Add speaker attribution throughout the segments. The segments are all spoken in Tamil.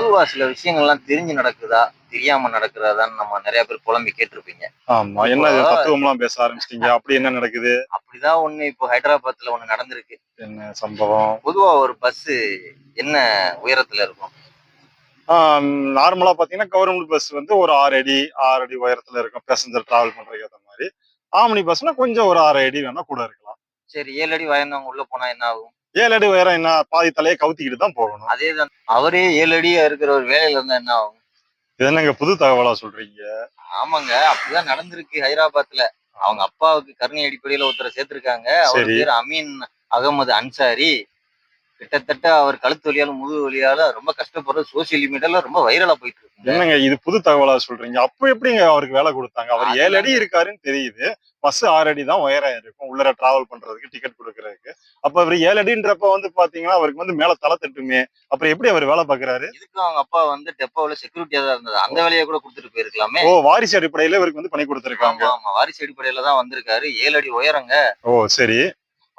Speaker 1: பொதுவா சில விஷயங்கள்லாம் தெரிஞ்சு நடக்குதா தெரியாம நடக்கிறதான்னு நம்ம நிறைய பேர் புலம்பி கேட்டிருப்பீங்க.
Speaker 2: ஆமா என்ன இது தத்துவம் எல்லாம் பேச ஆரம்பிச்சிட்டீங்க? அப்படி என்ன நடக்குது?
Speaker 1: அப்படிதான் ஒண்ணு இப்போ ஹைதராபாத்ல ஒண்ணு நடந்திருக்கு.
Speaker 2: என்ன சம்பவம்?
Speaker 1: பொதுவா ஒரு பஸ் என்ன உயரத்துல இருக்கும்?
Speaker 2: நார்மலா பாத்தீங்கன்னா கவர்மெண்ட் பஸ் வந்து ஒரு ஆறு அடி ஆறு அடி உயரத்துல இருக்கும். பேசஞ்சர் டிராவல் பண்றதுக்கு ஏற்ற மாதிரி. ஆம்னி பஸ்னா கொஞ்சம் ஒரு ஆறு அடி வேணா கூட இருக்கலாம்.
Speaker 1: சரி ஏழு அடி வயந்தவங்க உள்ள போனா என்ன ஆகும்?
Speaker 2: ஏழு அடி உயரம் என்ன பாதி தலையை கவுத்திக்கிட்டு தான் போகணும்.
Speaker 1: அதே தான் அவரே ஏழு அடியா இருக்கிற ஒரு வேலையில இருந்தா என்ன ஆகும்?
Speaker 2: என்னங்க புது தகவலா சொல்றீங்க?
Speaker 1: ஆமாங்க அப்படிதான் நடந்திருக்கு ஹைதராபாத்ல. அவங்க அப்பாவுக்கு கருணை அடிப்படையில ஒருத்தரை சேர்த்திருக்காங்க. அவர்
Speaker 2: சரி.
Speaker 1: பேர் அமீன் அகமது அன்சாரி. கிட்டத்தட்ட அவர் கழுத்து வலியால முதுகு வலியால ரொம்ப கஷ்டப்படுறது சோசியல் மீடியால ரொம்ப வைரலா போயிட்டு இருக்கு.
Speaker 2: என்னங்க இது புது தகவலா சொல்றீங்க? அப்ப எப்படிங்க அவருக்கு வேலை கொடுத்தாங்க? அவர் ஏழு அடி இருக்காருன்னு தெரியுது. பஸ் ஆறு அடி தான் உயரம் இருக்கும். உள்ளர டிராவல் பண்றதுக்கு டிக்கெட் கொடுக்கறதுக்கு. அப்ப அவர் ஏழு அடின்றப்ப வந்து பாத்தீங்கன்னா அவருக்கு வந்து மேல தலை தட்டுமே. அப்புறம் எப்படி அவர் வேலை பாக்குறாரு?
Speaker 1: இதுக்கும் அவங்க அப்பா வந்து டெப்போல செக்யூரிட்டியா தான் இருந்தது. அந்த வேலையை கூட கொடுத்துட்டு போயிருக்கலாமே.
Speaker 2: ஓ வாரிசு அடிப்படையில இவருக்கு வந்து பண்ணி கொடுத்துருக்காங்க.
Speaker 1: ஆமா. வாரிசு அடிப்படையில தான் வந்திருக்காரு. ஏழு அடி உயரங்க.
Speaker 2: ஓ சரி.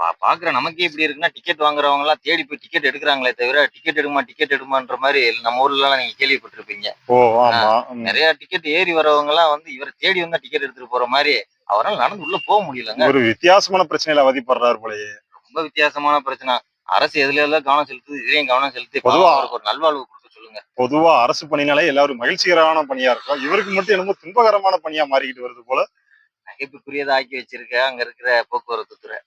Speaker 1: பா- பாக்குற நமக்கே இப்படி இருக்குன்னா டிக்கெட் வாங்குறவங்க எல்லாம் தேடி போய் டிக்கெட் எடுக்கிறாங்களே தவிர டிக்கெட் எடுமா டிக்கெட் எடுமான்ற மாதிரி நம்ம ஊர்ல எல்லாம் நீங்க கேள்விப்பட்டிருப்பீங்க.
Speaker 2: ஓ ஆமா. ம்.
Speaker 1: நிறைய டிக்கெட் ஏறி வரவங்க எல்லாம் வந்து இவரை தேடி வந்தா டிக்கெட் எடுத்துட்டு போற மாதிரி அவரால் நடந்து உள்ள போக முடியலங்க.
Speaker 2: ஒரு வித்தியாசமான பிரச்சனையில அவதிப்படுறாரு போலயே.
Speaker 1: ரொம்ப வித்தியாசமான பிரச்சனை. அரசு எதுல எல்லாம் கவனம் செலுத்துது இதுலயும் கவனம் செலுத்தி
Speaker 2: பொதுவா-
Speaker 1: அவருக்கு ஒரு நல்வாழ்வு கொடுக்க சொல்லுங்க.
Speaker 2: பொதுவா அரசு பணினாலே எல்லாரும் மகிழ்ச்சிகரமான பணியா இருக்கும். இவருக்கு மட்டும் என்னமோ துன்பகரமான பணியா மாறிக்கிட்டு வருது போல.
Speaker 1: நகைப்புக்குரியதா ஆக்கி வச்சிருக்க அங்க இருக்கிற போக்குவரத்து துறை.